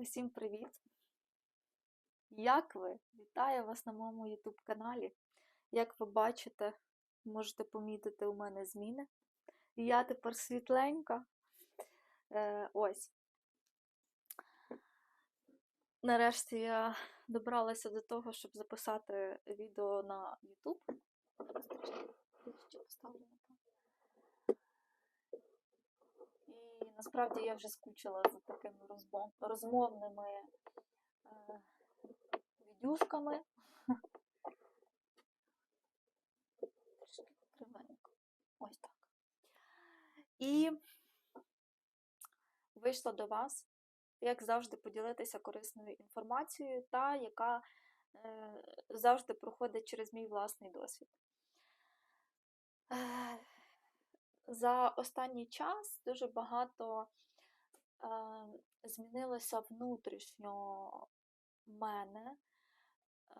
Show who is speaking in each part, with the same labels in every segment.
Speaker 1: Усім привіт! Як ви? Вітаю вас на моєму YouTube каналі. Як ви бачите, можете помітити у мене зміни. Я тепер світленька. Е, ось. Нарешті я добралася до того, щоб записати відео на YouTube. Трішечки поставлю на і насправді я вже скучила за такими розмовними е, відюшками. Трішки кривенько. Ось так. І вийшла до вас, як завжди, поділитися корисною інформацією, та яка е, завжди проходить через мій власний досвід. За останній час дуже багато е, змінилося внутрішньо мене. Е,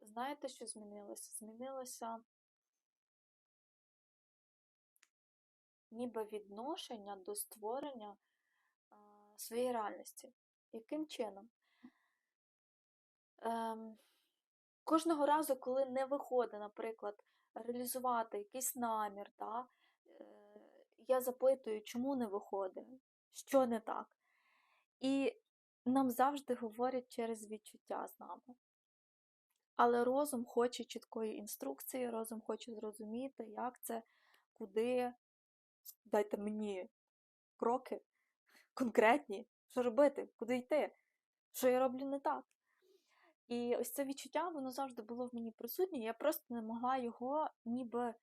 Speaker 1: знаєте, що змінилося? Змінилося ніби відношення до створення е, своєї реальності. Яким чином? Е, кожного разу, коли не виходить, наприклад, реалізувати якийсь намір, да? е, я запитую, чому не виходить, що не так. І нам завжди говорять через відчуття з нами. Але розум хоче чіткої інструкції, розум хоче зрозуміти, як це, куди. Дайте мені кроки конкретні, що робити, куди йти, що я роблю не так. І ось це відчуття, воно завжди було в мені присутнє, я просто не могла його ніби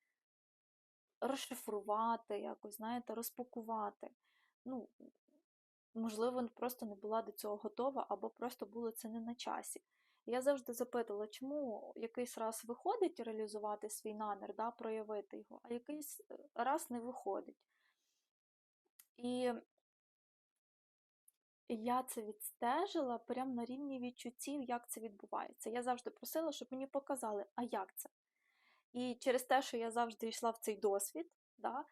Speaker 1: розшифрувати, якось, знаєте, розпакувати. Ну, можливо, просто не була до цього готова, або просто було це не на часі. Я завжди запитувала, чому якийсь раз виходить реалізувати свій намір, да, проявити його, а якийсь е, раз не виходить. І я це відстежила прямо на рівні відчуттів, як це відбувається. Я завжди просила, щоб мені показали, а як це. І через те, що я завжди йшла в цей досвід, да,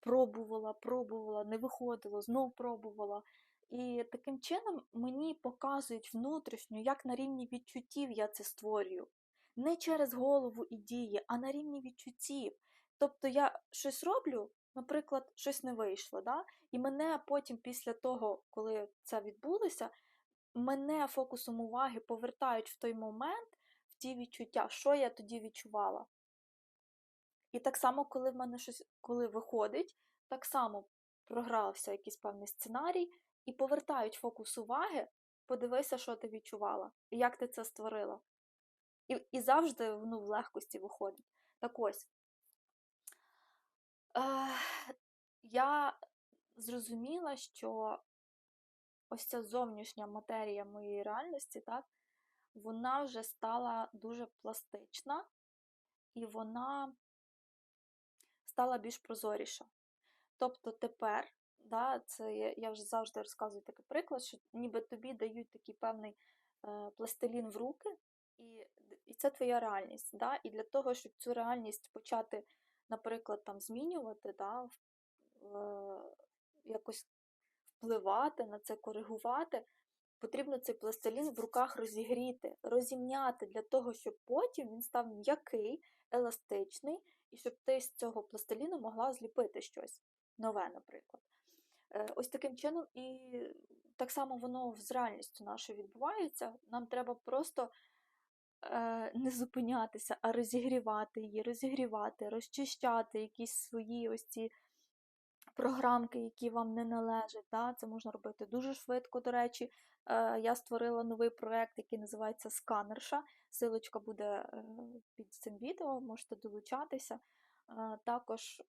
Speaker 1: пробувала, пробувала, не виходило, знов пробувала. І таким чином мені показують внутрішньо, як на рівні відчуттів я це створюю. Не через голову і дії, а на рівні відчуттів. Тобто я щось роблю, наприклад, щось не вийшло. Да? І мене потім, після того, коли це відбулося, мене фокусом уваги повертають в той момент, в ті відчуття, що я тоді відчувала. І так само, коли в мене щось коли виходить, так само програвся якийсь певний сценарій, і повертають фокус уваги, подивися, що ти відчувала, і як ти це створила. І і завжди ну, в легкості виходить. Так ось. Е, я зрозуміла, що ось ця зовнішня матерія моєї реальності, так, вона вже стала дуже пластична, і вона стала більш прозоріша. Тобто тепер, да, це я, вже завжди розказую такий приклад, що ніби тобі дають такий певний е, пластилін в руки, і і це твоя реальність. Да? І для того, щоб цю реальність почати, наприклад, там змінювати, да, якось впливати на це, коригувати, потрібно цей пластилін в руках розігріти, розімняти для того, щоб потім він став м'який, еластичний, і щоб ти з цього пластиліну могла зліпити щось нове, наприклад. Е, ось таким чином, і так само воно з реальністю нашою відбувається. Нам треба просто не зупинятися, а розігрівати її, розігрівати, розчищати якісь свої ось ці програмки, які вам не належать. Да? Це можна робити дуже швидко, до речі. Е, я створила новий проєкт, який називається Сканерша. Силочка буде під цим відео, можете долучатися. Також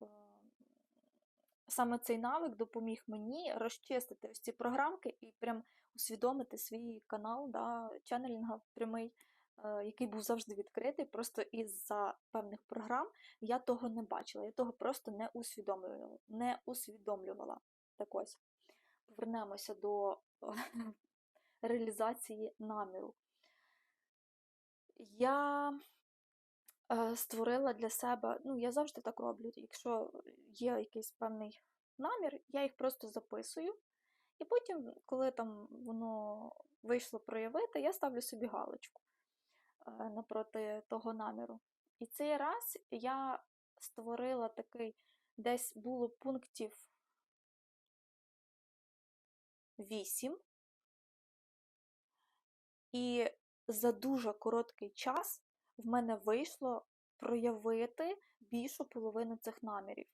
Speaker 1: саме цей навик допоміг мені розчистити ось ці програмки і прям усвідомити свій канал да, ченнелінга прямий, е, який був завжди відкритий. Просто із-за певних програм я того не бачила, я того просто не усвідомлювала. Не усвідомлювала. Так ось, повернемося до реалізації наміру. Я Е, створила для себе, ну, я завжди так роблю, якщо є якийсь певний намір, я їх просто записую І потім, коли там воно вийшло проявити, я ставлю собі галочку е, напроти того наміру. І цей раз я створила такий, десь було пунктів 8. І за дуже короткий час в мене вийшло проявити більшу половину цих намірів.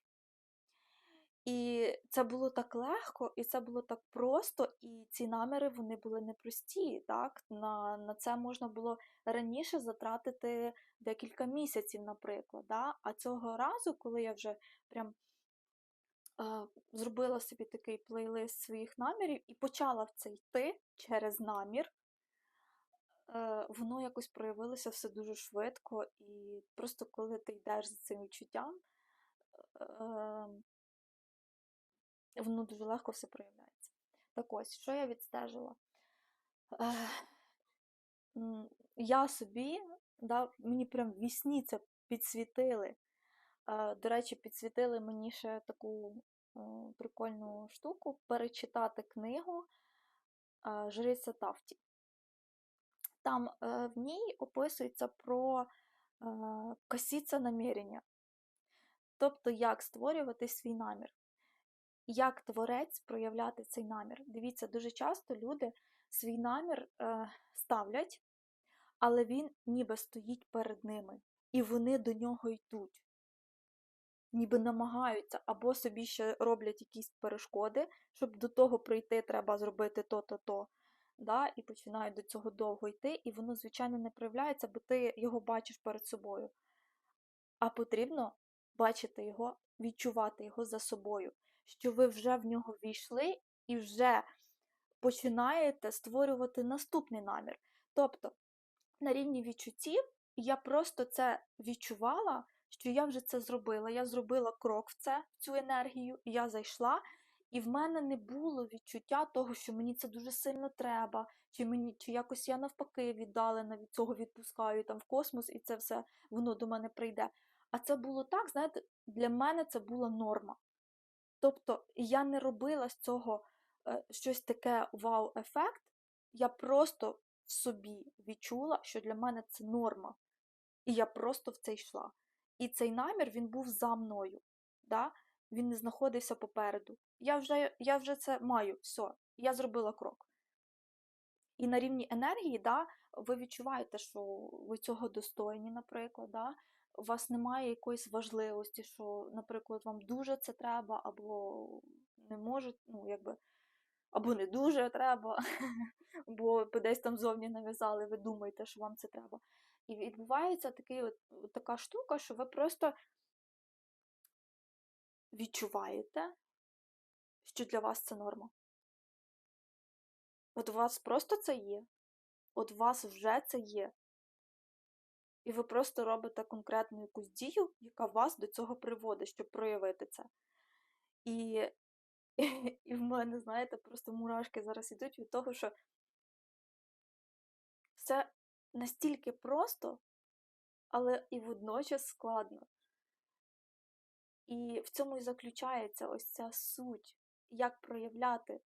Speaker 1: І це було так легко, і це було так просто, і ці наміри вони були непрості. Так? На на це можна було раніше затратити декілька місяців, наприклад. Да? А цього разу, коли я вже прям е, зробила собі такий плейлист своїх намірів і почала в це йти через намір, е, воно якось проявилося все дуже швидко, і просто коли ти йдеш за цим відчуттям. Е, воно дуже легко все проявляється. Так ось, що я відстежила? Я собі, да, мені прям вісні це підсвітили. До речі, підсвітили мені ще таку прикольну штуку перечитати книгу Жриця Тафті. Там е, в ній описується про косіця намірення. Тобто, як створювати свій намір як творець проявляти цей намір. Дивіться, дуже часто люди свій намір е, ставлять, але він ніби стоїть перед ними, і вони до нього йдуть. Ніби намагаються, або собі ще роблять якісь перешкоди, щоб до того прийти, треба зробити то-то, то. Да, І починають до цього довго йти, і воно, звичайно, не проявляється, бо ти його бачиш перед собою. А потрібно бачити його, відчувати його за собою що ви вже в нього війшли і вже починаєте створювати наступний намір. Тобто, на рівні відчуттів я просто це відчувала, що я вже це зробила. Я зробила крок в це, в цю енергію, я зайшла. І в мене не було відчуття того, що мені це дуже сильно треба, чи мені, чи якось я навпаки віддалена від цього відпускаю там в космос, і це все воно до мене прийде. А це було так, знаєте, для мене це була норма. Тобто я не робила з цього е, щось таке вау-ефект, я просто в собі відчула, що для мене це норма. І я просто в це йшла. І цей намір він був за мною. Да? Він не знаходився попереду. Я вже я вже це маю, все, я зробила крок. І на рівні енергії, да, ви відчуваєте, що ви цього достойні, наприклад. Да? У вас немає якоїсь важливості, що, наприклад, вам дуже це треба, або не може, ну, якби, або не дуже треба, бо десь там зовні нав'язали, ви думаєте, що вам це треба. І відбувається такий от, така штука, що ви просто відчуваєте, що для вас це норма. От у вас просто це є. От у вас вже це є. І ви просто робите конкретну якусь дію, яка вас до цього приводить, щоб проявити це. І і в мене, знаєте, просто мурашки зараз йдуть від того, що все настільки просто, але і водночас складно. І в цьому і заключається ось ця суть, як проявляти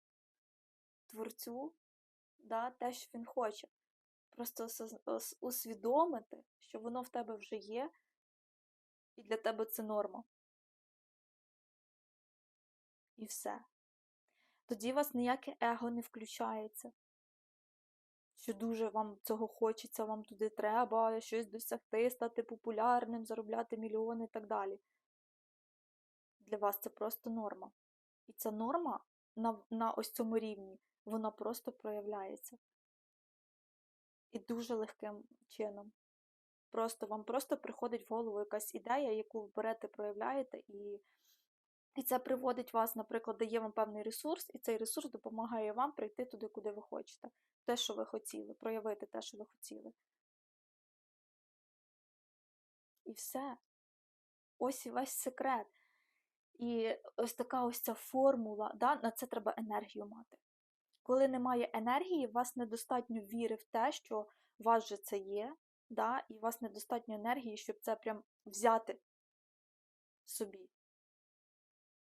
Speaker 1: творцю да, те, що він хоче. Просто усвідомити, що воно в тебе вже є, і для тебе це норма. І все. Тоді вас ніяке его не включається. Що дуже вам цього хочеться, вам туди треба, щось досягти, стати популярним, заробляти мільйони і так далі. Для вас це просто норма. І ця норма на на ось цьому рівні, вона просто проявляється і дуже легким чином. Просто вам просто приходить в голову якась ідея, яку ви берете, проявляєте, і і це приводить вас, наприклад, дає вам певний ресурс, і цей ресурс допомагає вам прийти туди, куди ви хочете. Те, що ви хотіли, проявити те, що ви хотіли. І все. Ось і весь секрет. І ось така ось ця формула, да, на це треба енергію мати. Коли немає енергії, у вас недостатньо віри в те, що у вас же це є, да, і у вас недостатньо енергії, щоб це прям взяти собі.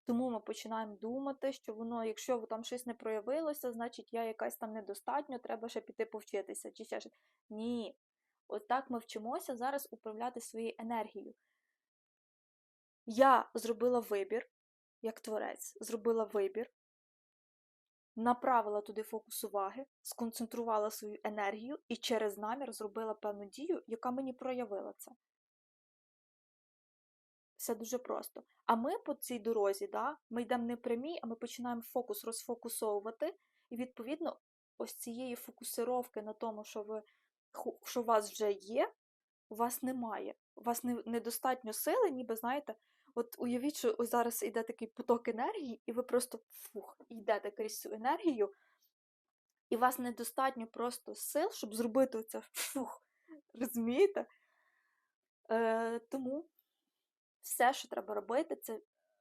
Speaker 1: Тому ми починаємо думати, що воно, якщо там щось не проявилося, значить я якась там недостатньо, треба ще піти повчитися. чи ще щось. Ні. От так ми вчимося зараз управляти своєю енергією. Я зробила вибір, як творець, зробила вибір, направила туди фокус уваги, сконцентрувала свою енергію і через намір зробила певну дію, яка мені проявила це. Все дуже просто. А ми по цій дорозі, да, ми йдемо не прямі, а ми починаємо фокус розфокусовувати, і, відповідно, ось цієї фокусировки на тому, що ви, що у вас вже є, у вас немає. У вас недостатньо сили, ніби знаєте, от уявіть, що ось зараз йде такий поток енергії, і ви просто фух, йдете крізь цю енергію, і у вас недостатньо просто сил, щоб зробити оце фух. Розумієте? Е, Тому все, що треба робити, це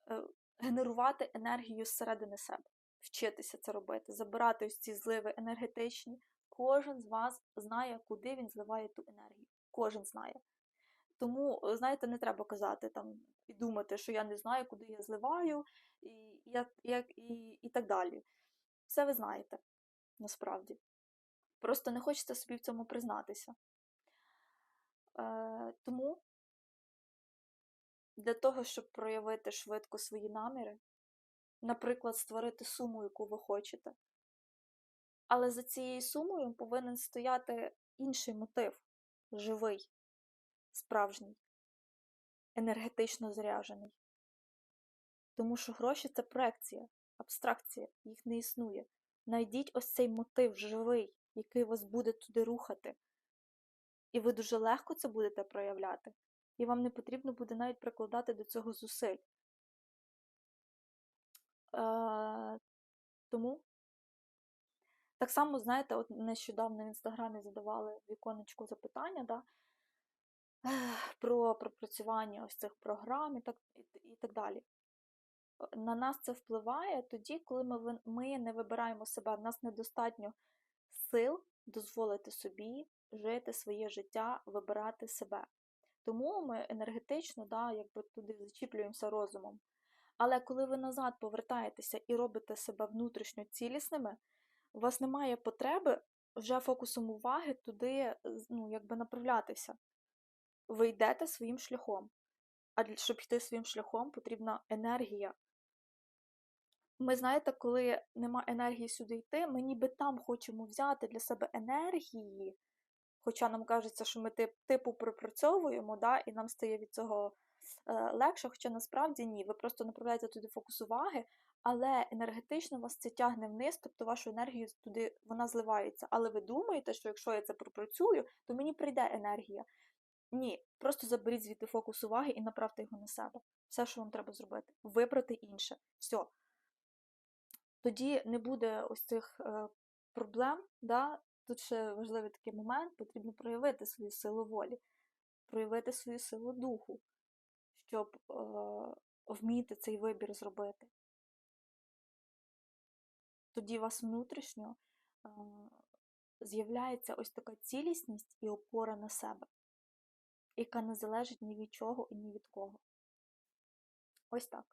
Speaker 1: е, генерувати енергію зсередини себе, вчитися це робити, забирати ось ці зливи енергетичні. Кожен з вас знає, куди він зливає ту енергію. Кожен знає. Тому, знаєте, не треба казати там і думати, що я не знаю, куди я зливаю, і як, як, і, і так далі. Все ви знаєте, насправді. Просто не хочеться собі в цьому признатися. Е, Тому для того, щоб проявити швидко свої наміри, наприклад, створити суму, яку ви хочете. Але за цією сумою повинен стояти інший мотив живий, справжній, енергетично заряджений. Тому що гроші це проекція, абстракція, їх не існує. Найдіть ось цей мотив живий, який вас буде туди рухати. І ви дуже легко це будете проявляти і вам не потрібно буде навіть прикладати до цього зусиль. Е, Тому так само, знаєте, от нещодавно в інстаграмі задавали віконечку запитання да, про пропрацювання ось цих програм і так, і, і так далі. На нас це впливає тоді, коли ми, ми не вибираємо себе, в нас недостатньо сил дозволити собі жити своє життя, вибирати себе. Тому ми енергетично да, якби туди зачіплюємося розумом. Але коли ви назад повертаєтеся і робите себе внутрішньо цілісними, у вас немає потреби вже фокусом уваги туди ну, якби направлятися. Ви йдете своїм шляхом. А щоб йти своїм шляхом, потрібна енергія. Ми, знаєте, коли нема енергії сюди йти, ми ніби там хочемо взяти для себе енергії, Хоча нам кажеться, що ми тип, типу пропрацьовуємо, да, і нам стає від цього е, легше, хоча насправді ні. Ви просто направляєте туди фокус уваги, але енергетично вас це тягне вниз, тобто вашу енергію туди вона зливається. Але ви думаєте, що якщо я це пропрацюю, то мені прийде енергія. Ні, просто заберіть звідти фокус уваги і направте його на себе. Все, що вам треба зробити. Вибрати інше. Все. Тоді не буде ось цих е, проблем, да, Тут ще важливий такий момент, потрібно проявити свою силу волі, проявити свою силу духу, щоб е, вміти цей вибір зробити. Тоді у вас внутрішньо е, з'являється ось така цілісність і опора на себе, яка не залежить ні від чого і ні від кого. Ось так.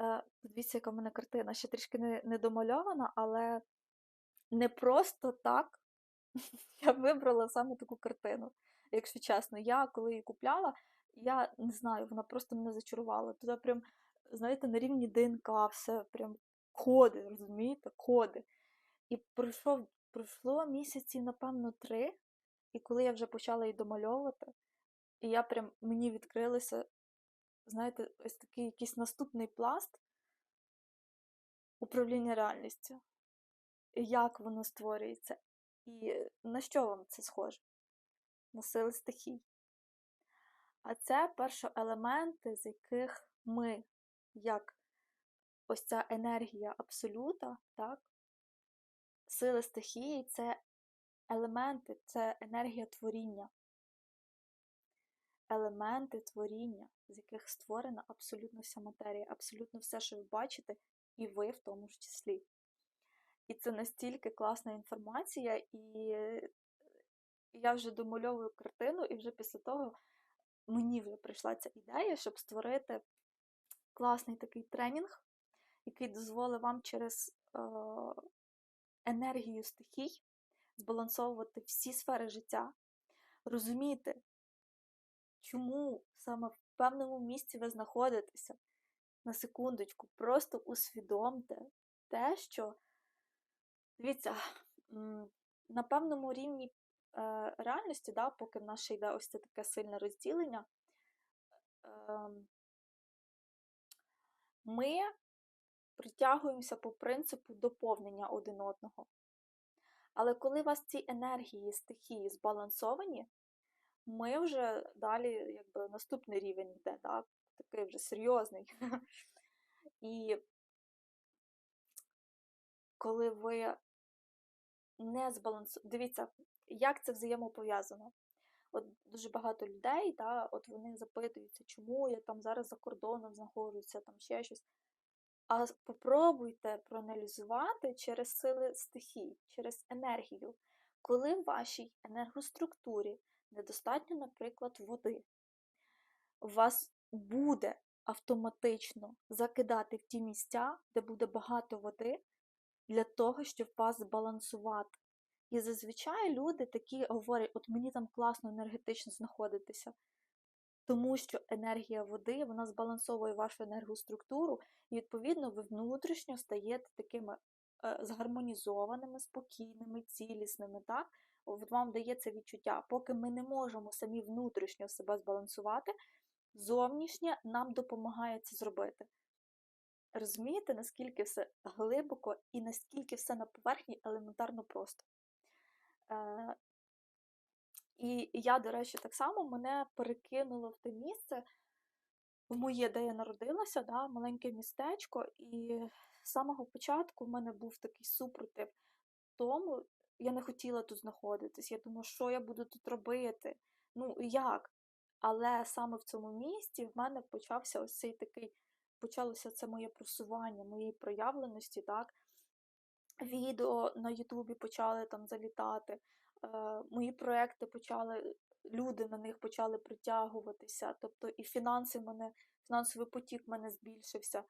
Speaker 1: Е, Дивіться, яка в мене картина ще трішки не домальована, але не просто так я вибрала саме таку картину. Якщо чесно, я коли її купляла, я не знаю, вона просто мене зачарувала. Туди прям, знаєте, на рівні ДНК все прям коди, розумієте, коди. І пройшов, пройшло місяці, напевно, три, і коли я вже почала її домальовувати, і я прям мені відкрилися, знаєте, ось такий якийсь наступний пласт управління реальністю як воно створюється, і на що вам це схоже? На сили стихій. А це першоелементи, з яких ми, як ось ця енергія абсолюта, так? сили стихії це елементи, це енергія творіння. Елементи творіння, з яких створена абсолютно вся матерія, абсолютно все, що ви бачите, і ви в тому ж числі. І це настільки класна інформація, і я вже домальовую картину, і вже після того мені вже прийшла ця ідея, щоб створити класний такий тренінг, який дозволить вам через е, енергію стихій збалансовувати всі сфери життя, розуміти, чому саме в певному місці ви знаходитеся. На секундочку, просто усвідомте те, що, дивіться, на певному рівні е, реальності, да, поки в нас ще йде ось це таке сильне розділення, е, ми притягуємося по принципу доповнення один одного. Але коли у вас ці енергії, стихії збалансовані, ми вже далі, якби наступний рівень йде, да? такий вже серйозний. І коли ви не збалансуєте, дивіться, як це взаємопов'язано. От дуже багато людей, да, от вони запитуються, чому я там зараз за кордоном знаходжуся, там ще щось. А попробуйте проаналізувати через сили стихій, через енергію, коли в вашій енергоструктурі недостатньо, наприклад, води, вас буде автоматично закидати в ті місця, де буде багато води, для того, щоб вас збалансувати. І зазвичай люди такі говорять, от мені там класно енергетично знаходитися, тому що енергія води вона збалансовує вашу енергоструктуру, і, відповідно, ви внутрішньо стаєте такими е, згармонізованими, спокійними, цілісними. так? От Вам дається відчуття, поки ми не можемо самі внутрішньо себе збалансувати, зовнішнє нам допомагає це зробити. Розумієте, наскільки все глибоко і наскільки все на поверхні елементарно просто. Е, І я, до речі, так само мене перекинуло в те місце, в моє, де я народилася, да, маленьке містечко, і з самого початку в мене був такий супротив тому, я не хотіла тут знаходитись. Я думала, що я буду тут робити? Ну, як? Але саме в цьому місті в мене почався ось цей такий, почалося це моє просування, моєї проявленості, так? Відео на Ютубі почали там залітати, е, мої проекти почали, люди на них почали притягуватися, тобто і фінанси мене, фінансовий потік мене збільшився.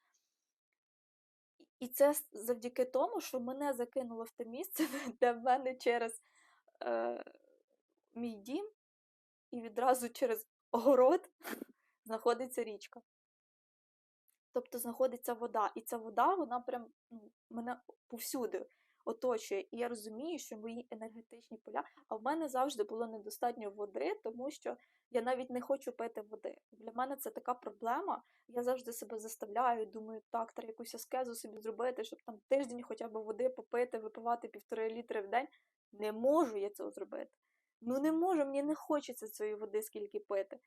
Speaker 1: І це завдяки тому, що мене закинуло в те місце, де в мене через е, мій дім і відразу через огород знаходиться річка. Тобто знаходиться вода. І ця вода, вона прям ну, мене повсюди оточує. І я розумію, що мої енергетичні поля, а в мене завжди було недостатньо води, тому що я навіть не хочу пити води. Для мене це така проблема. Я завжди себе заставляю, думаю, так, треба якусь аскезу собі зробити, щоб там тиждень хоча б води попити, випивати півтори літри в день. Не можу я цього зробити. Ну не можу, мені не хочеться цієї води скільки пити.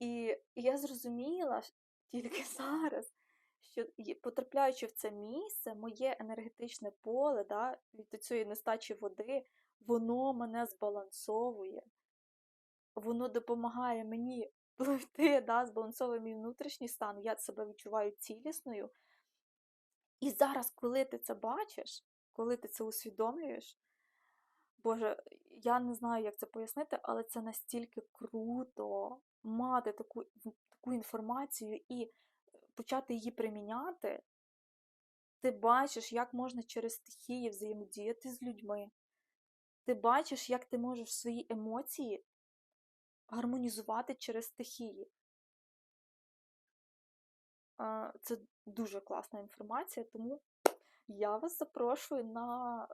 Speaker 1: І я зрозуміла тільки зараз, що потрапляючи в це місце, моє енергетичне поле да, від цієї нестачі води, воно мене збалансовує, воно допомагає мені пливти, да, збалансовує мій внутрішній стан, я себе відчуваю цілісною. І зараз, коли ти це бачиш, коли ти це усвідомлюєш, Боже, я не знаю, як це пояснити, але це настільки круто мати таку, таку інформацію і почати її приміняти, ти бачиш, як можна через стихії взаємодіяти з людьми. Ти бачиш, як ти можеш свої емоції гармонізувати через стихії. Це дуже класна інформація, тому я вас запрошую на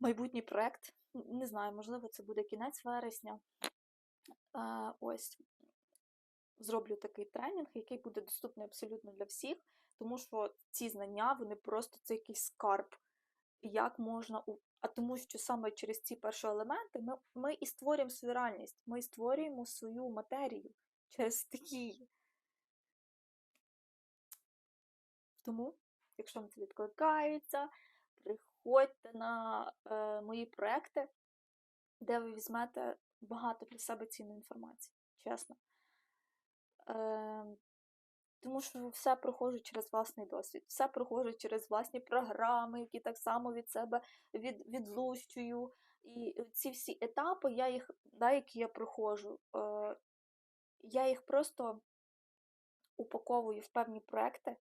Speaker 1: майбутній проєкт. Не знаю, можливо, це буде кінець вересня. Ось зроблю такий тренінг, який буде доступний абсолютно для всіх, тому що ці знання, вони просто це якийсь скарб. Як можна А тому що саме через ці перші елементи ми ми і створюємо свою реальність, ми і створюємо свою матерію через стихії. Тому, якщо вам це відкликається, приходьте на е, мої проекти, де ви візьмете багато для себе цінної інформації, чесно. Е, тому що все проходжу через власний досвід, все проходжу через власні програми, які так само від себе від, відлущую. І ці всі етапи, я їх, да, які я проходжу, е, я їх просто упаковую в певні проекти,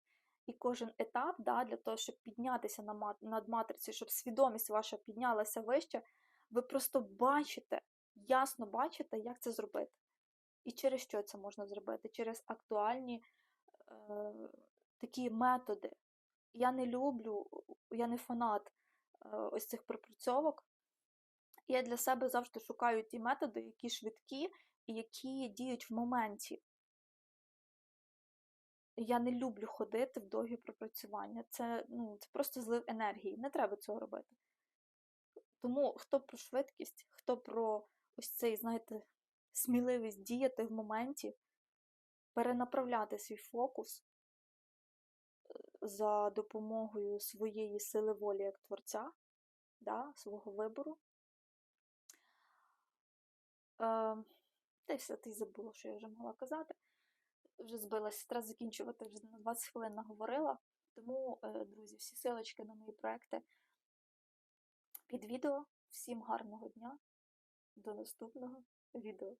Speaker 1: і кожен етап, да, для того, щоб піднятися на ма- над матрицею, щоб свідомість ваша піднялася вище, ви просто бачите, ясно бачите, як це зробити. І через що це можна зробити? Через актуальні е, такі методи. Я не люблю, я не фанат е, ось цих пропрацьовок. Я для себе завжди шукаю ті методи, які швидкі і які діють в моменті. Я не люблю ходити в довгі пропрацювання. Це, ну, це просто злив енергії. Не треба цього робити. Тому хто про швидкість, хто про ось цей, знаєте, сміливість діяти в моменті, перенаправляти свій фокус е, за допомогою своєї сили волі як творця, да, свого вибору. Е, та й все, ти забула, що я вже могла казати. Вже збилася, треба закінчувати, вже на 20 хвилин наговорила. Тому, е, друзі, всі силочки на мої проекти під відео. Всім гарного дня. До наступного відео.